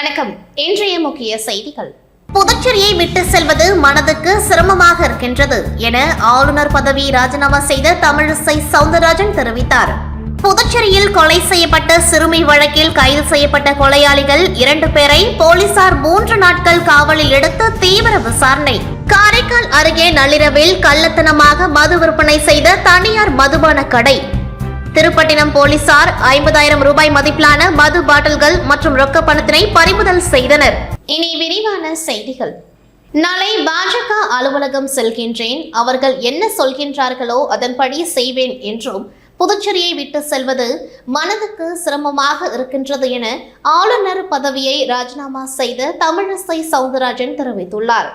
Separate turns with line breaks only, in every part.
வணக்கம். இன்றைய முக்கிய செய்திகள். புதுச்சேரியை விட்டு செல்வது மனதுக்கு சிரமமாக இருக்கின்றது என ஆளுநர் பதவி ராஜினாமா செய்த தமிழிசை சவுந்தரராஜன் தெரிவித்தார். புதுச்சேரியில் கொலை செய்யப்பட்ட சிறுமி வழக்கில் கைது செய்யப்பட்ட கொலையாளிகள் இரண்டு பேரை போலீசார் மூன்று நாட்கள் காவலில் எடுத்து தீவிர விசாரணை. காரைக்கால் அருகே நள்ளிரவில் கள்ளத்தனமாக மது விற்பனை செய்த தனியார் மதுபான கடை. திருப்பட்டினம் போலீசார் ஐம்பதாயிரம் ரூபாய் மதிப்பிலான மது பாட்டில்கள் மற்றும் ரொக்க பணத்தினை பறிமுதல் செய்தனர். இனி விரிவான செய்திகள். நாளை பாஜக அலுவலகம் செல்கின்றேன். அவர்கள் என்ன சொல்கின்றார்களோ அதன்படி செய்வேன் என்றும் புதுச்சேரியை விட்டு செல்வது மனதுக்கு சிரமமாக இருக்கின்றது என ஆளுநர் பதவியை ராஜினாமா செய்த தமிழிசை சவுந்தரராஜன் தெரிவித்துள்ளார்.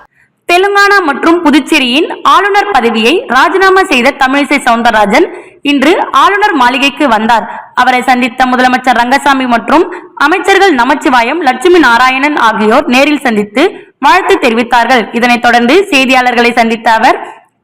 தெலுங்கானா மற்றும் புதுச்சேரியின் ஆளுநர் பதவியை ராஜினாமா செய்த தமிழிசை சவுந்தரராஜன் இன்று ஆளுநர் மாளிகைக்கு வந்தார். அவரை சந்தித்த முதலமைச்சர் ரங்கசாமி மற்றும் அமைச்சர்கள் நமச்சிவாயம் லட்சுமி நாராயணன் ஆகியோர் நேரில் சந்தித்து வாழ்த்து தெரிவித்தார்கள். இதனைத் தொடர்ந்து செய்தியாளர்களை சந்தித்த அவர்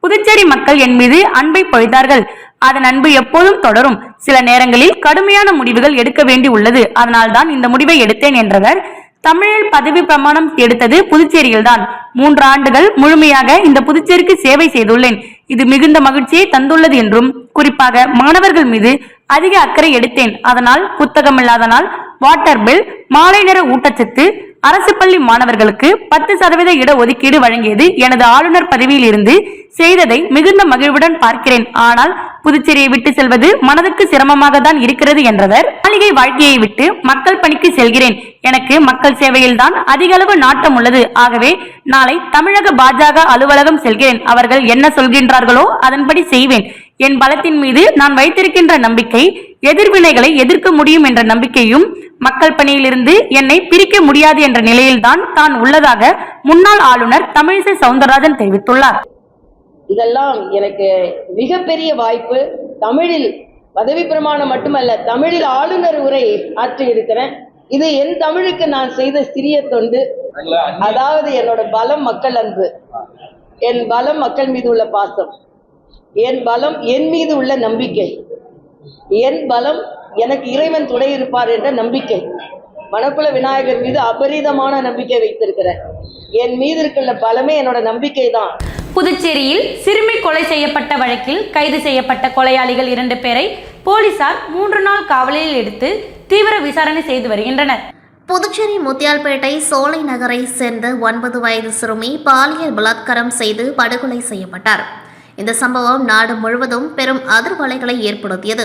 புதுச்சேரி மக்கள் என் மீது அன்பை பொழித்தார்கள் அதன் அன்பு எப்போதும் தொடரும். சில நேரங்களில் கடுமையான முடிவுகள் எடுக்க வேண்டி உள்ளது அதனால்தான் இந்த முடிவை எடுத்தேன் என்றவர் தமிழில் பதவி பிரமாணம் எடுத்தது புதுச்சேரியில்தான். மூன்று ஆண்டுகள் முழுமையாக இந்த புதுச்சேரிக்கு சேவை செய்துள்ளேன். இது மிகுந்த மகிழ்ச்சியை தந்துள்ளது என்றும் குறிப்பாக மாணவர்கள் மீது அதிக அக்கறை எடுத்தேன். அதனால் புத்தகம் இல்லாதனால் வாட்டர் பில் மாலை நேர ஊட்டச்சத்து அரசு பள்ளி மாணவர்களுக்கு பத்து சதவீத இட ஒதுக்கீடு வழங்கியது எனது ஆளுநர் பதவியில் இருந்து. செய்ததை மிகுந்த மகிழ்வுடன் பார்க்கிறேன். ஆனால் புதுச்சேரியை விட்டு செல்வது மனதுக்கு சிரமமாக தான் இருக்கிறது என்றவர் மாளிகை வாழ்க்கையை விட்டு மக்கள் பணிக்கு செல்கிறேன். எனக்கு மக்கள் சேவையில்தான் அதிக அளவு நாட்டம் உள்ளது. ஆகவே நாளை தமிழக பாஜக அலுவலகம் செல்கிறேன். அவர்கள் என்ன சொல்கின்றார்களோ அதன்படி செய்வேன். என் பலத்தின் மீது நான் வைத்திருக்கின்ற நம்பிக்கை எதிர்வினைகளை எதிர்க்க முடியும் என்ற நம்பிக்கையும் மக்கள் பணியிலிருந்து என்னை பிரிக்க முடியாது என்ற நிலையில்தான் தான் உள்ளதாக முன்னாள் ஆளுநர் தமிழிசை சவுந்தரராஜன் தெரிவித்துள்ளார்.
இதெல்லாம் எனக்கு மிகப்பெரிய வாய்ப்பு. தமிழில் பதவி பிரமாணம் மட்டுமல்ல தமிழில் ஆளுநர் உரை ஆற்றி இருக்கிறேன். இது என் தமிழுக்கு நான் செய்த சிறிய தொண்டு. அதாவது என்னோட பலம் மக்கள் அன்பு. என் பலம் மக்கள் மீது உள்ள பாசம். என் பலம் என் மீது உள்ள நம்பிக்கை. என் பலம் எனக்கு இறைவன் துணை இருப்பார் என்ற நம்பிக்கை. மணக்குள விநாயகர் மீது அபரீதமான நம்பிக்கை வைத்திருக்கிறேன். என் மீது இருக்கிற பலமே என்னோட நம்பிக்கை தான்
புதுச்சேரியில் சிறுமி கொலை செய்யப்பட்ட வழக்கில் கைது செய்யப்பட்ட கொலையாளிகள் இரண்டு பேரை போலீசார் மூன்று நாள் காவலில் எடுத்து தீவிர விசாரணை செய்து வருகின்றனர்.
புதுச்சேரி முத்தியால்பேட்டை சோலை நகரை சேர்ந்த ஒன்பது வயது சிறுமி பாலியல் பலாத்காரம் செய்து படுகொலை செய்யப்பட்டார். இந்த சம்பவம் நாடு முழுவதும் பெரும் அதிர்வலைகளை ஏற்படுத்தியது.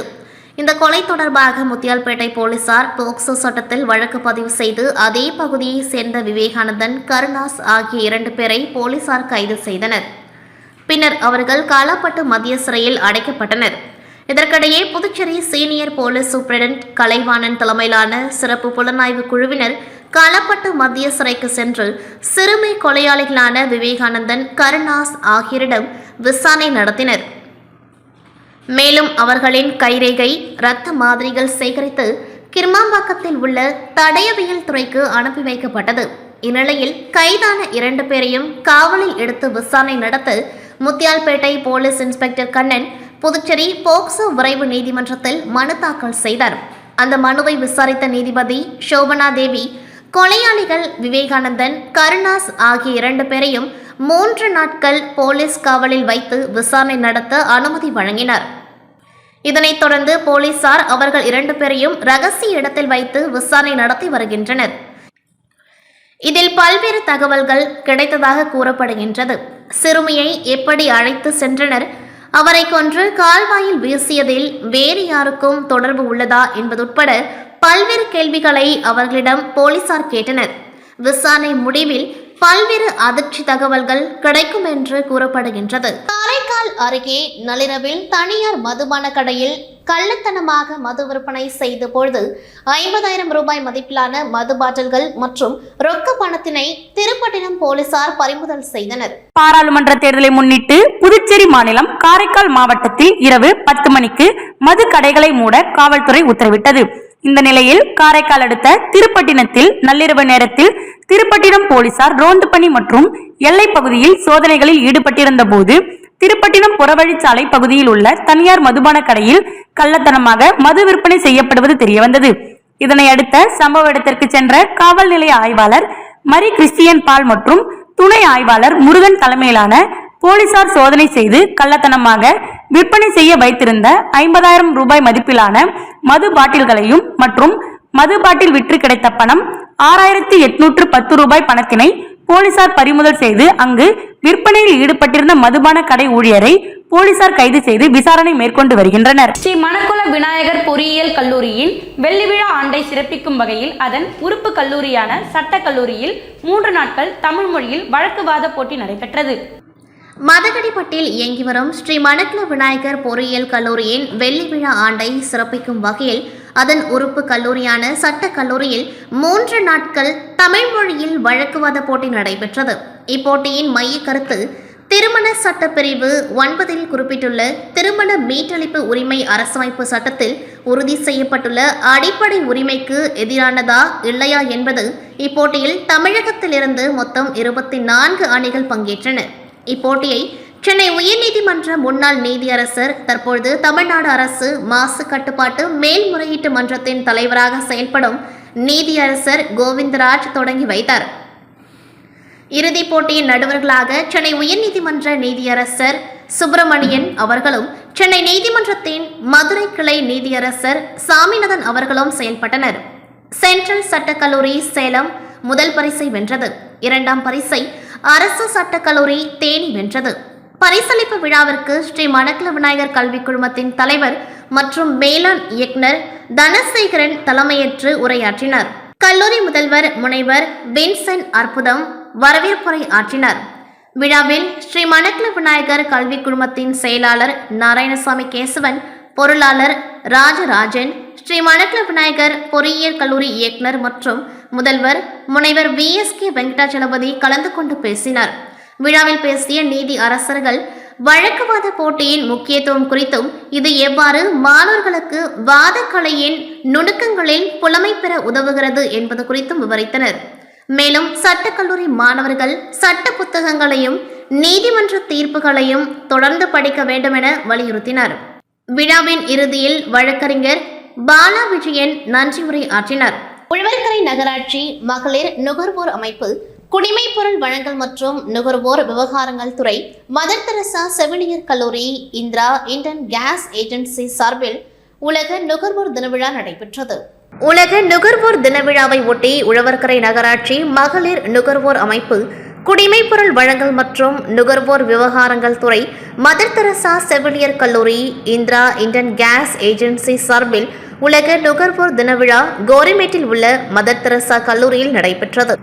இந்த கொலை தொடர்பாக முத்தியால்பேட்டை போலீசார் போக்சோ சட்டத்தில் வழக்கு பதிவு செய்து அதே பகுதியை சேர்ந்த விவேகானந்தன் கருணாஸ் ஆகிய இரண்டு பேரை போலீசார் கைது செய்தனர். பின்னர் அவர்கள் காலாப்பட்டு மத்திய சிறையில் அடைக்கப்பட்டனர். இதற்கிடையே Puducherry senior police superintendent Kalaivanan தலைமையிலான சிறப்பு புலனாய்வு குழுவினர் களப்பட்டு மத்திய சிறைக்கு சென்று சிறுமி கொலையாளிகளான விவேகானந்தன் கருணாஸ் ஆகியோரிடம் விசாரணை நடத்தினர். மேலும் அவர்களின் கைரேகை இரத்த மாதிரிகள் சேகரித்து கிர்மாம்பாக்கத்தில் உள்ள தடயவியல் துறைக்கு அனுப்பி வைக்கப்பட்டது. இந்நிலையில் கைதான இரண்டு பேரையும் காவலில் எடுத்து விசாரணை நடத்த Muthialpet police inspector Kannan Puducherry POCSO விரைவு நீதிமன்றத்தில் மனு தாக்கல் செய்தார். அந்த மனுவை விசாரித்த நீதிபதி சோபனா தேவி கொலையாளிகள் விவேகானந்தன் கருணாஸ் ஆகிய இரண்டு பேரையும் மூன்று நாட்கள் போலீஸ் காவலில் வைத்து விசாரணை நடத்த அனுமதி வழங்கினர். இதனைத் தொடர்ந்து போலீசார் அவர்கள் இரண்டு பேரையும் ரகசிய இடத்தில் வைத்து விசாரணை நடத்தி வருகின்றனர். இதில் பல்வேறு தகவல்கள் கிடைத்ததாக கூறப்படுகின்றது. சிறுமியை எப்படி அழைத்து சென்றனர் அவரை கொன்று கால்வாயில் வீசியதில் வேறு யாருக்கும் தொடர்பு உள்ளதா என்பதுட்பட பல்வேறு கேள்விகளை அவர்களிடம் போலீசார் கேட்டனர். விசாரணை முடிவில் பல்வேறு அதிர்ச்சி தகவல்கள் கிடைக்கும் என்று கூறப்படுகின்றது. காரைக்கால் அருகே நள்ளிரவில் தனியார் மதுபான கடையில் கள்ளத்தனமாக மது விற்பனை செய்த பொழுது ஐம்பதாயிரம் ரூபாய் மதிப்பிலான மது பாட்டில்கள் மற்றும் ரொக்க பணத்தினை திருப்பட்டினம் போலீசார் பறிமுதல் செய்தனர்.
பாராளுமன்ற தேர்தலை முன்னிட்டு புதுச்சேரி மாநிலம் காரைக்கால் மாவட்டத்தில் இரவு பத்து மணிக்கு மது கடைகளை மூட காவல்துறை உத்தரவிட்டது. இந்த நிலையில் காரைக்கால் அடுத்த திருப்பட்டினத்தில் நள்ளிரவு நேரத்தில் திருப்பட்டினம் போலீசார் ரோந்து பணி மற்றும் எல்லை பகுதியில் சோதனைகளில் ஈடுபட்டிருந்த போது திருப்பட்டினம் புறவழிச்சாலை பகுதியில் உள்ள தனியார் மதுபான கடையில் கள்ளத்தனமாக மது விற்பனை செய்யப்படுவது தெரியவந்தது. இதனை அடுத்த சம்பவ இடத்திற்கு சென்ற காவல் நிலைய ஆய்வாளர் மரி கிறிஸ்டியன் பால் மற்றும் துணை ஆய்வாளர் முருகன் தலைமையிலான போலீசார் சோதனை செய்து கள்ளத்தனமாக விற்பனை செய்ய வைத்திருந்த ஐம்பதாயிரம் ரூபாய் மதிப்பிலான மது பாட்டில்களையும் மற்றும் மது பாட்டில் விற்று கிடைத்த பணம் ஆறாயிரத்தி எட்நூற்று பத்து ரூபாய் பணத்தினை போலீசார் பறிமுதல் செய்து அங்கு விற்பனையில் ஈடுபட்டிருந்த மதுபான கடை ஊழியரை போலீசார் கைது செய்து விசாரணை மேற்கொண்டு வருகின்றனர். ஸ்ரீ மணக்குள விநாயகர் பொறியியல் கல்லூரியின் வெள்ளி விழா ஆண்டை சிறப்பிக்கும் வகையில் அதன் உறுப்பு கல்லூரியான சட்ட கல்லூரியில் மூன்று நாட்கள் தமிழ் மொழியில் வழக்குவாத போட்டி நடைபெற்றது.
மதகடிப்பட்டில் இயங்கி வரும் ஸ்ரீ மணக்கல விநாயகர் பொறியியல் கல்லூரியின் வெள்ளி விழா ஆண்டை சிறப்பிக்கும் வகையில் அதன் உறுப்பு கல்லூரியான சட்ட கல்லூரியில் மூன்று நாட்கள் தமிழ் மொழியில் வழக்குவாத போட்டி நடைபெற்றது. இப்போட்டியின் மைய கருத்து திருமண சட்டப்பிரிவு ஒன்பதில் குறிப்பிட்டுள்ள திருமண மீட்டளிப்பு உரிமை அரசமைப்பு சட்டத்தில் உறுதி செய்யப்பட்டுள்ள அடிப்படை உரிமைக்கு எதிரானதா இல்லையா என்பது இப்போட்டியில் தமிழகத்திலிருந்து மொத்தம் இருபத்தி நான்கு அணிகள் பங்கேற்றன. இப்போட்டியை சென்னை உயர்நீதிமன்ற முன்னாள் நீதியரசர் தற்பொழுது தமிழ்நாடு அரசு மாசு கட்டுப்பாட்டு மேல்முறையீட்டு மன்றத்தின் தலைவராக செயல்படும் நீதியரசர் கோவிந்தராஜ் தொடங்கி வைத்தார். இறுதிப் போட்டியின் நடுவர்களாக சென்னை உயர்நீதிமன்ற நீதியரசர் சுப்பிரமணியன் அவர்களும் சென்னை நீதிமன்றத்தின் மதுரை கிளை நீதியரசர் சாமிநாதன் அவர்களும் செயல்பட்டனர். சென்ட்ரல் சட்டக்கல்லூரி சேலம் முதல் பரிசை வென்றது. இரண்டாம் பரிசை அரசு சட்டக்கல்லூரி தேனி வென்றது. பரிசளிப்பு விழாவிற்கு ஸ்ரீ மணக்கல விநாயகர் கல்விக் குழுமத்தின் தலைவர் மற்றும் மேலாண் இயக்குனர் தனசேகரன் தலைமையேற்று உரையாற்றினார். கல்லூரி முதல்வர் முனைவர் வின்சென்ட் அற்புதம் வரவேற்புரை ஆற்றினார். விழாவில் ஸ்ரீ மணக்கல விநாயகர் கல்விக் குழுமத்தின் செயலாளர் நாராயணசாமி கேசவன் பொருளாளர் ராஜராஜன் ஸ்ரீ மணக்குள விநாயகர் பொறியியல் கல்லூரி இயக்குனர் மற்றும் முதல்வர் முனைவர் வி. எஸ். கே. வெங்கடாச்சலபதி கலந்து கொண்டு பேசினார். விழாவில் பேசிய நீதி அரசர்கள் வழக்குவாத போட்டியின் முக்கியத்துவம் குறித்தும் இது எவ்வாறு மாணவர்களுக்கு வாதக்கலையின் நுணுக்கங்களில் புலமை பெற உதவுகிறது என்பது குறித்தும் விவரித்தனர். மேலும் சட்டக்கல்லூரி மாணவர்கள் சட்ட புத்தகங்களையும் நீதிமன்ற தீர்ப்புகளையும் தொடர்ந்து படிக்க வேண்டும் என வலியுறுத்தினார். விழாவின் இறுதியில் வழக்கறிஞர் பாலா விஜயன் நன்றி உரை ஆற்றினார். உழவர்கரை நகராட்சி மகளிர் நுகர்வோர் அமைப்பு குடிமைப் பொருள் வழங்கல் மற்றும் நுகர்வோர் விவகாரங்கள் துறை மதர் தெரசா செவிலியர் கல்லூரி இந்திரா இந்தியன் கேஸ் ஏஜென்சி சார்பில் உலக நுகர்வோர் தின விழா நடைபெற்றது. உலக நுகர்வோர் தின விழாவை ஒட்டி உழவர்கரை நகராட்சி மகளிர் நுகர்வோர் அமைப்பு குடிமைப் பொருள் வழங்கல் மற்றும் நுகர்வோர் விவகாரங்கள் துறை மதர் தெரசா செவிலியர் கல்லூரி இந்திரா இந்தியன் கேஸ் ஏஜென்சி சார்பில் உலக நுகர்வோர் தின விழா கோரிமேட்டில் உள்ள மதர் தெரசா கல்லூரியில் நடைபெற்றது.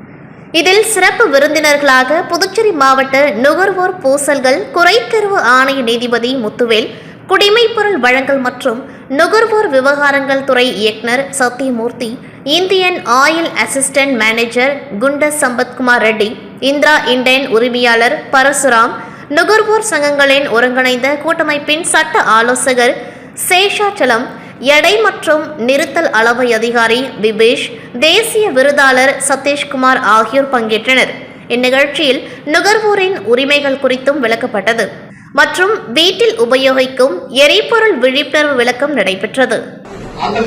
இதில் சிறப்பு விருந்தினர்களாக புதுச்சேரி மாவட்ட நுகர்வோர் பூசல்கள் குறைதீர்வு ஆணைய நீதிபதி முத்துவேல் குடிமைப் பொருள் வழங்கல் மற்றும் நுகர்வோர் விவகாரங்கள் துறை இயக்குனர் Sathyamoorthy Indian oil assistant manager Gunda Sampathkumar Reddy Indira Indane உரிமையாளர் பரசுராம் நுகர்வோர் சங்கங்களின் ஒருங்கிணைந்த கூட்டமைப்பின் சட்ட ஆலோசகர் சேஷாச்சலம் எடை மற்றும் நிறுத்தல் அளவை அதிகாரி விபேஷ் தேசிய விருதாளர் சதீஷ்குமார் ஆகியோர் பங்கேற்றனர். இந்நிகழ்ச்சியில் நுகர்வோரின் உரிமைகள் குறித்தும் விளக்கப்பட்டது. மற்றும் வீட்டில் உபயோகிக்கும் எரிபொருள் விழிப்புணர்வு விளக்கம் நடைபெற்றது.
அந்த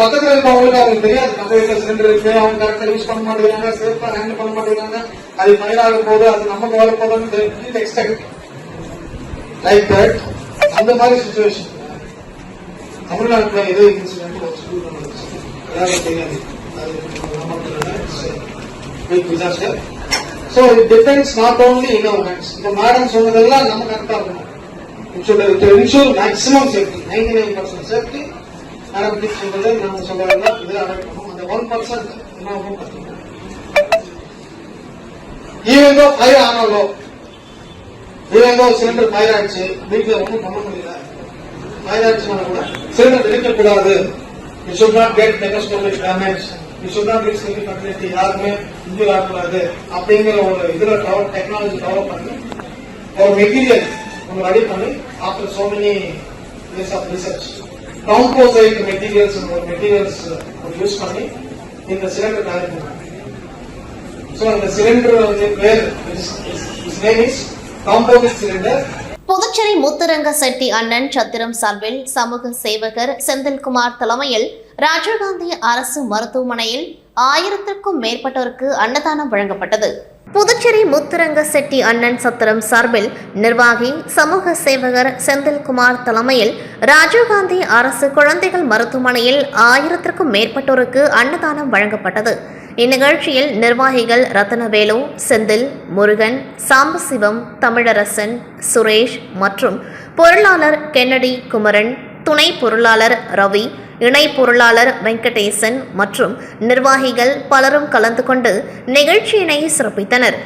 பக்கத்துல இருக்கவங்களுக்கு அவங்களுக்கு தெரியாது. நம்ம வீட்டுல சிலிண்டர் இருக்கு அவங்க கரெக்டா யூஸ் பண்ண மாட்டேங்கிறாங்க சேஃபா ஹேண்டில் பண்ண மாட்டேங்கிறாங்க. அது ஃபயர் ஆக போகுது அது நமக்கு வர போதுன்னு எக்ஸ்பெக்ட் லைக் தட் அந்த மாதிரி சுச்சுவேஷன் தமிழ்நாட்டுல ஏதோ இன்சிடென்ட் ஒரு ஸ்கூல் நடந்துச்சு எல்லாரும் தெரியாது அது நமக்கு disaster so it depends not only in our hands இந்த மேடம் சொன்னதெல்லாம் நம்ம கரெக்டா இருக்கணும் It should to ensure maximum safety, 99% safety. Madam கிட்ட சொல்றது நம்ம சொல்றதெல்லாம் இது அடக்கணும் அந்த ஒன் பர்சன்ட் என்ன ஆகும் கத்துக்கணும் ஈவன் தோ ஃபயர் நீங்க சிலிண்டர் ஃபயர் ஆயிடுச்சு வீட்டுல ஒன்றும் பண்ண முடியல. ஃபயர் கூட சிலிண்டர் இருக்கக்கூடாது you should not get telescopic damage you should not get cylinder facility யாருமே இன்ஜூர் ஆகக்கூடாது அப்படிங்கிற ஒரு இதுல டெவலப் டெக்னாலஜி டெவலப் பண்ணி ஒரு மெட்டீரியல் நம்ம ரெடி பண்ணி after so many years of research composite materials ஒரு மெட்டீரியல்ஸ் யூஸ் பண்ணி இந்த சிலிண்டர் தயார் பண்ணாங்க ஸோ அந்த சிலிண்டர் வந்து பேர் is name is composite
cylinder Puducherry Muthuranga Chetty Annan Chathiram சார்பில் சமூக சேவகர் செந்தில்குமார் தலைமையில் ராஜீவ்காந்தி அரசு மருத்துவமனையில் ஆயிரத்திற்கும் மேற்பட்டோருக்கு அன்னதானம் வழங்கப்பட்டது. புதுச்சேரி முத்துரங்க செட்டி அண்ணன் சத்திரம் சார்பில் நிர்வாகி சமூக சேவகர் செந்தில்குமார் தலைமையில் ராஜீவ்காந்தி அரசு குழந்தைகள் மருத்துவமனையில் ஆயிரத்திற்கும் மேற்பட்டோருக்கு அன்னதானம் வழங்கப்பட்டது. இந்நிகழ்ச்சியில் நிர்வாகிகள் ரத்னவேலு செந்தில் முருகன் சாம்பசிவம் தமிழரசன் சுரேஷ் மற்றும் பொருளாளர் கென்னடி குமரன் துணை பொருளாளர் ரவி இணை பொருளாளர் வெங்கடேசன் மற்றும் நிர்வாகிகள் பலரும் கலந்து கொண்டு நிகழ்ச்சியினை சிறப்பித்தனர்.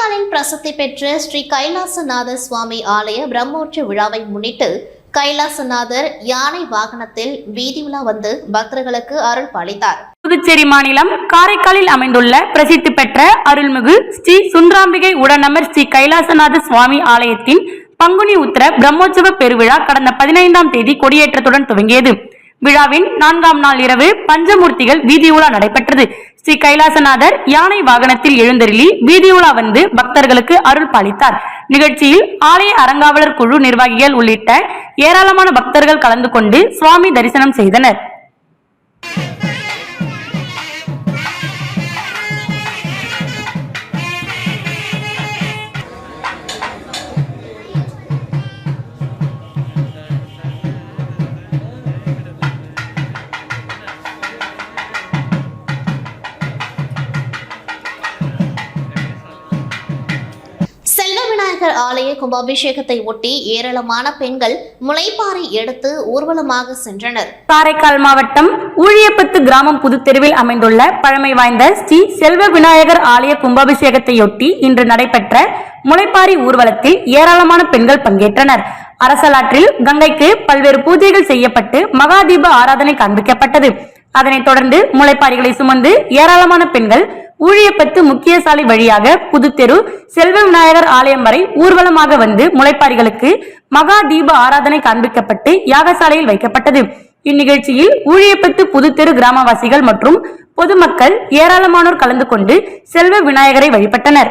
காரைக்காலில் பிரசித்தி பெற்ற ஸ்ரீ கைலாசநாதர் சுவாமி ஆலய பிரம்மோற்சவ விழாவை முன்னிட்டு கைலாசநாதர் யானை வாகனத்தில் வீதி உலா வந்து பக்தர்களுக்கு அருள் பாலித்தார்.
புதுச்சேரி மாநிலம் காரைக்காலில் அமைந்துள்ள பிரசித்தி பெற்ற அருள்மிகு ஸ்ரீ சுந்தராம்பிகை உடனமர் ஸ்ரீ கைலாசநாத சுவாமி ஆலயத்தின் பங்குனி உத்தர பிரம்மோற்சவ பெருவிழா கடந்த பதினைந்தாம் தேதி கொடியேற்றத்துடன் துவங்கியது. விழாவின் நான்காம் நாள் இரவு பஞ்சமூர்த்திகள் வீதி உலா நடைபெற்றது. ஸ்ரீ கைலாசநாதர் யானை வாகனத்தில் எழுந்தருளி வீதியுலா வந்து பக்தர்களுக்கு அருள் பாலித்தார். நிகழ்ச்சியில் ஆலய அறங்காவலர் குழு நிர்வாகிகள் உள்ளிட்ட ஏராளமான பக்தர்கள் கலந்து கொண்டு சுவாமி தரிசனம் செய்தனர்.
கும்பாபிஷேகத்தை ஒட்டி ஏராளமான பெண்கள் முளைப்பாறை எடுத்து ஊர்வலமாக சென்றனர்.
காரைக்கால் மாவட்டம் ஊழியப்பத்து கிராமம் புதுத்தெருவில் அமைந்துள்ள பழமை வாய்ந்த ஸ்ரீ செல்வ விநாயகர் ஆலய கும்பாபிஷேகத்தையொட்டி இன்று நடைபெற்ற முளைப்பாரி ஊர்வலத்தில் ஏராளமான பெண்கள் பங்கேற்றனர். அரசலாற்றில் கங்கைக்கு பல்வேறு பூஜைகள் செய்யப்பட்டு மகாதீப ஆராதனை காண்பிக்கப்பட்டது. அதனைத் தொடர்ந்து முளைப்பாரிகளை சுமந்து ஏராளமான பெண்கள் ஊழியப்பத்து முக்கிய சாலை வழியாக புதுத்தெரு செல்வ விநாயகர் ஆலயம் வரை ஊர்வலமாக வந்து முளைப்பாரிகளுக்கு மகா தீப ஆராதனை காண்பிக்கப்பட்டு யாகசாலையில் வைக்கப்பட்டது. இந்நிகழ்ச்சியில் ஊழியப்பத்து புதுத்தெரு கிராமவாசிகள் மற்றும் பொதுமக்கள் ஏராளமானோர் கலந்து கொண்டு செல்வ விநாயகரை வழிபட்டனர்.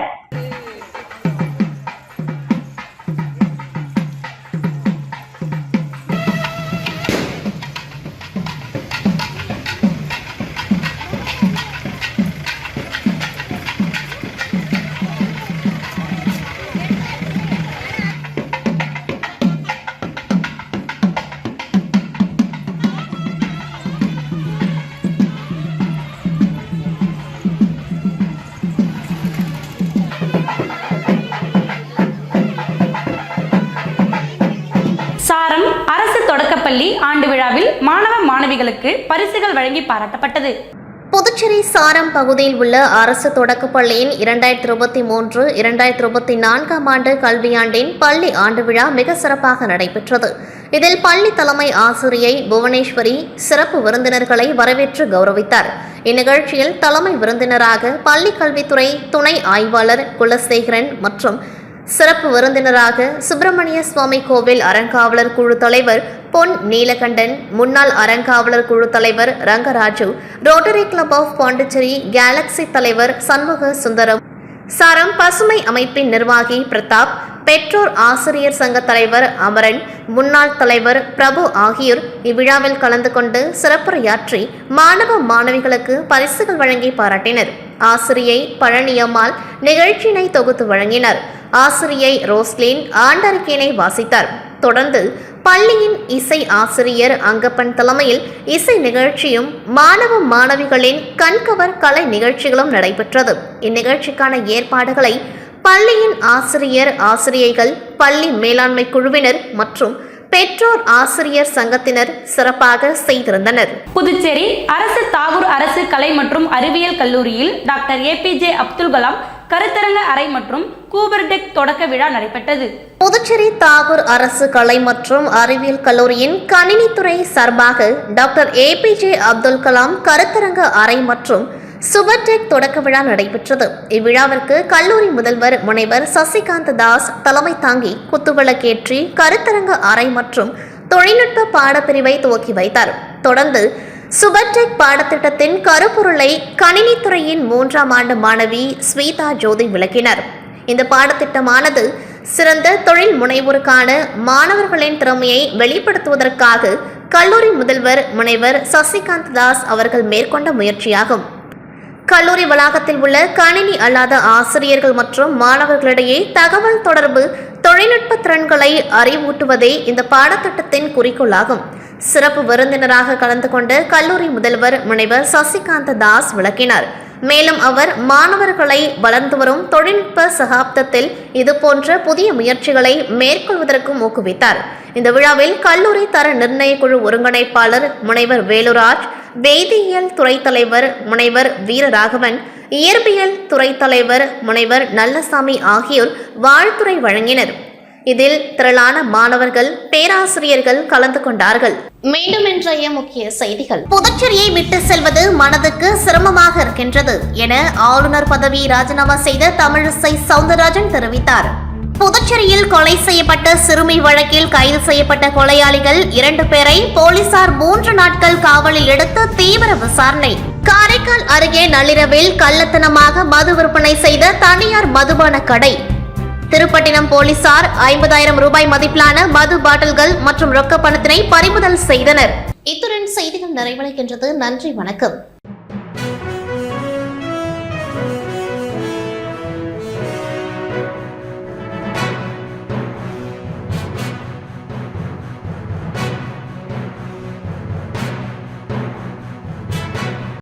பள்ளி ஆண்டு விழாவில் மாணவ மாணவிகளுக்கு பரிசுகள் வழங்கி பாராட்டப்பட்டது.
புதுச்சேரி சாரம் பகுதியில் உள்ள அரசு தொடக்கப் பள்ளியின் இரண்டாயிரத்தி இருபத்தி மூன்று இரண்டாயிரத்தி இருபத்தி நான்காம் ஆண்டு கல்வியாண்டின் பள்ளி ஆண்டு விழா மிக சிறப்பாக நடைபெற்றது. இதில் பள்ளி தலைமை ஆசிரியை புவனேஸ்வரி சிறப்பு விருந்தினர்களை வரவேற்று கௌரவித்தார். இந்நிகழ்ச்சியில் தலைமை விருந்தினராக பள்ளி கல்வித்துறை துணை ஆய்வாளர் குலசேகரன் மற்றும் சிறப்பு விருந்தினராக சுப்பிரமணிய சுவாமி கோவில் அறங்காவலர் குழு தலைவர் பொன் நீலகண்டன் முன்னாள் அறங்காவலர் குழு தலைவர் Rangaraju rotary club of Pondicherry galaxy தலைவர் சண்முக சுந்தரம். சரம் பசுமை அமைப்பின் நிர்வாகி பிரதாப் பெற்றோர் ஆசிரியர் சங்க தலைவர் அமரன் முன்னாள் தலைவர் பிரபு ஆகியோர் இவ்விழாவில் கலந்து கொண்டு சிறப்புரையாற்றி மாணவ மாணவிகளுக்கு பரிசுகள் வழங்கி பாராட்டினர். ஆசிரியை பழனியம்மாள் நிகழ்ச்சியினை தொகுத்து வழங்கினர். ஆசிரியை ரோஸ்லின் ஆண்டறிக்கையினை வாசித்தார். தொடர்ந்து பள்ளியின் இசை ஆசிரியர் அங்கப்பன் தலைமையில் இசை நிகழ்ச்சியும் மாணவ மாணவிகளின் கண்கவர் கலை நிகழ்ச்சிகளும் நடைபெற்றது. இந்நிகழ்ச்சிக்கான ஏற்பாடுகளை பள்ளியின் ஆசிரியர் ஆசிரியைகள் பள்ளி மேலாண்மை குழுவினர் மற்றும் பெற்றோர் ஆசிரியர் சங்கத்தினர் சிறப்பாக செய்திருந்தனர்.
புதுச்சேரி அரசு தாகூர் அரசு கலை மற்றும் அறிவியல் கல்லூரியில் doctor A P J Abdul Kalam கருத்தரங்க அறை மற்றும் கூபர்டெக் தொடக்க விழா நடைபெற்றது.
புதுச்சேரி தாகூர் அரசு கலை மற்றும் அறிவியல் கல்லூரியின் கணினித்துறை சார்பாக doctor A P J Abdul Kalam கருத்தரங்க அறை மற்றும் சுபர்டெக் தொடக்க விழா நடைபெற்றது. இவ்விழாவிற்கு கல்லூரி முதல்வர் முனைவர் சசிகாந்த் தாஸ் தலைமை தாங்கி குத்துவிளக்கேற்றி கருத்தரங்க அறை மற்றும் தொழில்நுட்ப பாடப்பிரிவை துவக்கி வைத்தார். தொடர்ந்து சுபர்டெக் பாடத்திட்டத்தின் கருப்பொருளை கணினித்துறையின் மூன்றாம் ஆண்டு மாணவி ஸ்வீதா ஜோதி விளக்கினர். இந்த பாடத்திட்டமானது சிறந்த தொழில் முனைவோருக்கான மாணவர்களின் திறமையை வெளிப்படுத்துவதற்காக கல்லூரி முதல்வர் முனைவர் சசிகாந்த் தாஸ் அவர்கள் மேற்கொண்ட முயற்சியாகும். கல்லூரி வளாகத்தில் உள்ள கணினி அல்லாத ஆசிரியர்கள் மற்றும் மாணவர்களிடையே தகவல் தொடர்பு தொழில்நுட்ப திறன்களை அறிவூட்டுவதே இந்த பாடத்திட்டத்தின் குறிக்கோளாகும். சிறப்பு விருந்தினராக கலந்து கொண்ட கல்லூரி முதல்வர் முனைவர் சசிகாந்த தாஸ் விளக்கினார். மேலும் அவர் மாணவர்களை வளர்ந்து வரும் தொழில்நுட்ப சகாப்தத்தில் இதுபோன்ற புதிய முயற்சிகளை மேற்கொள்வதற்கும் ஊக்குவித்தார். இந்த விழாவில் கல்லூரி தர நிர்ணய குழு ஒருங்கிணைப்பாளர் முனைவர் வேலுராஜ் வேதியியல் துறை தலைவர் முனைவர் வீரராகவன் இயற்பியல் துறை தலைவர் முனைவர் நல்லசாமி ஆகியோர் வாழ்த்துரை வழங்கினர். இதில் திரளான மாணவர்கள் பேராசிரியர்கள் கலந்து கொண்டார்கள். மீண்டும் இன்றைய முக்கிய செய்திகள். புதுச்சேரியை விட்டு செல்வது மனதுக்கு சிரமமாக இருக்கின்றது என ஆளுநர் பதவி ராஜினாமா செய்த தமிழிசை சவுந்தரராஜன் தெரிவித்தார். புதுச்சேரியில் கொலை செய்யப்பட்ட சிறுமி வழக்கில் கைது செய்யப்பட்ட கொலையாளிகள் இரண்டு பேரை போலீசார் மூன்று நாட்கள் காவலில் எடுத்து தீவிர விசாரணை. காரைக்கால் அருகே நள்ளிரவில் கள்ளத்தனமாக மது விற்பனை செய்த தனியார் மதுபான கடை. திருப்பட்டினம் போலீசார் ஐம்பதாயிரம் ரூபாய் மதிப்பிலான மது பாட்டில்கள் மற்றும் ரொக்க பணத்தினை பறிமுதல் செய்தனர். இத்துடன் செய்திகள் நிறைவடைகின்றது. நன்றி வணக்கம்.